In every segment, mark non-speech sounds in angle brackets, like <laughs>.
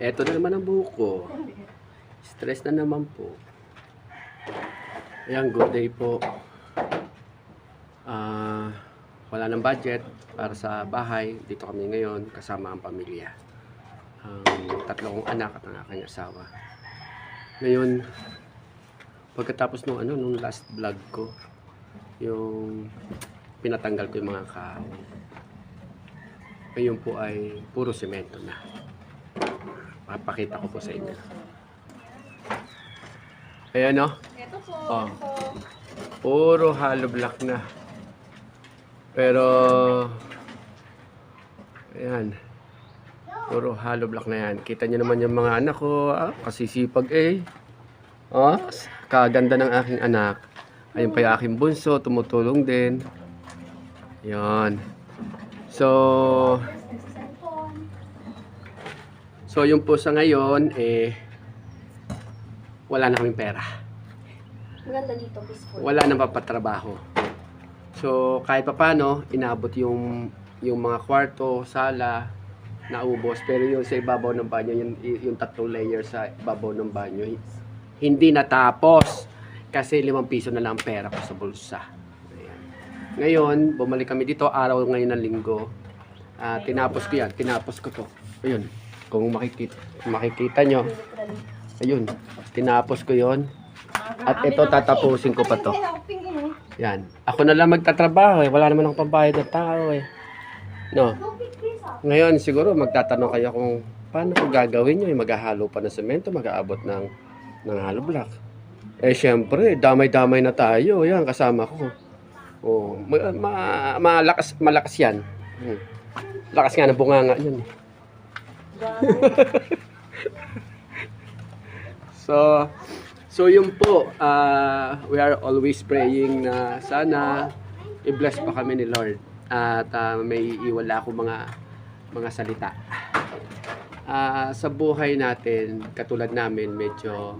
Eto na naman ang buhok ko. Stress na naman po. Ayan, good day po. Ah, wala ng budget para sa bahay. Dito kami ngayon kasama ang pamilya. Ang tatlo kong anak at ang aking asawa. Ngayon, pagkatapos nung ano, nung last vlog ko, yung pinatanggal ko yung mga kahoy. Ngayon po ay puro semento na. Papakita ko po sa inyo. Ayan no? Ito po. Oh. Puro hollow block na. Pero, ayan. Puro hollow block na yan. Kita nyo naman yung mga anak ko. Ah, kasisipag eh. Oh, kaganda ng aking anak. Ayun pa yung aking bunso, tumutulong din. Yan. So, so yung po sa ngayon, eh, wala na kaming pera Maganda dito, peaceful. wala nang papatrabaho. So, kahit pa paano, inabot yung, yung mga kwarto, sala, naubos. Pero yung sa ibabaw ng banyo, yung, yung tatlong layer sa ibabaw ng banyo, hindi natapos. Kasi limang piso na lang ang pera ko sa bulsa. Ayan. Ngayon, bumalik kami dito, araw ngayon ng linggo. Ah, tinapos ko yan, tinapos ko to. Ayun, kung makikita, makikita nyo, ayun, tinapos ko yon At ito, tatapusin ko pa to. Yan. Ako na lang magtatrabaho eh. Wala naman akong pambayad ng tao eh. No. Ngayon, siguro magtatanong kayo kung paano ko gagawin nyo. Eh, maghahalo pa ng semento, mag-aabot ng, ng hollow block. Eh, syempre, damay-damay na tayo. Yan, kasama ko. Oh, ma- ma- malakas, malakas yan. Hmm. Lakas nga ng bunganga yun. eh. <laughs> So, so yun po, ah, we are always praying na sana i-bless pa kami ni Lord at ah, may iwala ako mga mga salita. Ah, sa buhay natin, katulad namin, medyo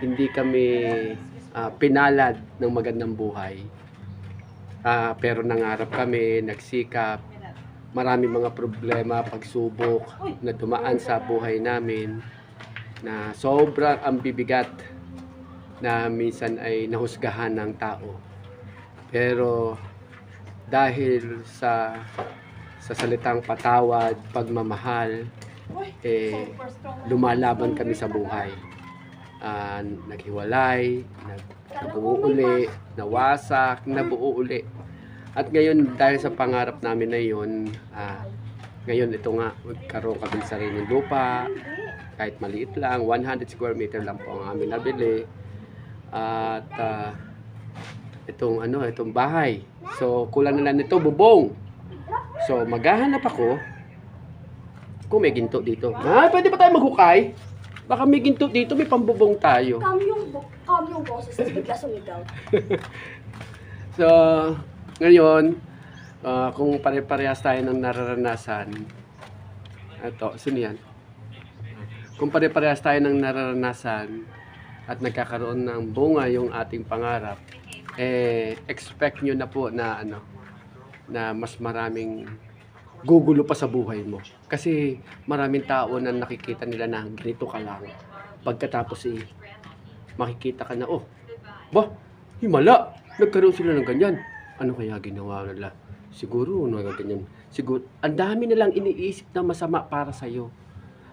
hindi kami ah, pinalad ng magandang buhay. Ah, pero nangarap kami, nagsikap, marami mga problema, pagsubok na dumaan sa buhay namin na sobrang ang bibigat na minsan ay nahusgahan ng tao. Pero dahil sa sa salitang patawad, pagmamahal, eh, lumalaban kami sa buhay. Ah, naghiwalay, nag, nabuo uli, nawasak, nabuo uli. At ngayon, dahil sa pangarap namin na yun, ah, ngayon ito nga, magkaroon kami ng sariling lupa, kahit maliit lang, 100 square meter lang po ang amin nabili. At ah, itong ano, itong bahay. So, kulang na lang nito, bubong. So, maghahanap ako kung may ginto dito. Ah, pwede ba tayo maghukay? Baka may ginto dito, may pambubong tayo. Calm yung, bo- calm yung boses, bigla sumigaw. <laughs> So, ngayon, ah, kung pare-parehas tayo ng nararanasan, ito, sino yan? Kung pare-parehas tayo ng nararanasan at nagkakaroon ng bunga yung ating pangarap, eh, expect nyo na po na ano, na mas maraming gugulo pa sa buhay mo. Kasi maraming tao na nakikita nila na ganito ka lang. Pagkatapos eh, makikita ka na, oh, ba, himala, nagkaroon sila ng ganyan. Ano kaya ginawa nila? Siguro, ano kaya ganyan. Siguro, ang dami nilang iniisip na masama para sa'yo.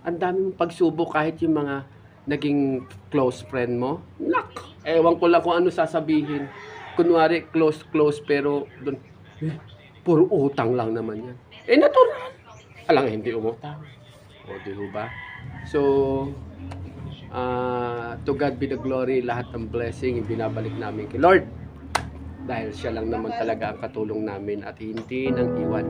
Ang dami mong pagsubok kahit yung mga naging close friend mo. Nak! Ewan ko lang kung ano sasabihin. Kunwari, close, close, pero doon, eh, puro utang lang naman yan. Eh, natural. Alang, hindi umutang. O, di ba? So, ah, to God be the glory, lahat ng blessing, binabalik namin kay Lord. Dahil siya lang naman talaga ang katulong namin at hindi nang iwan.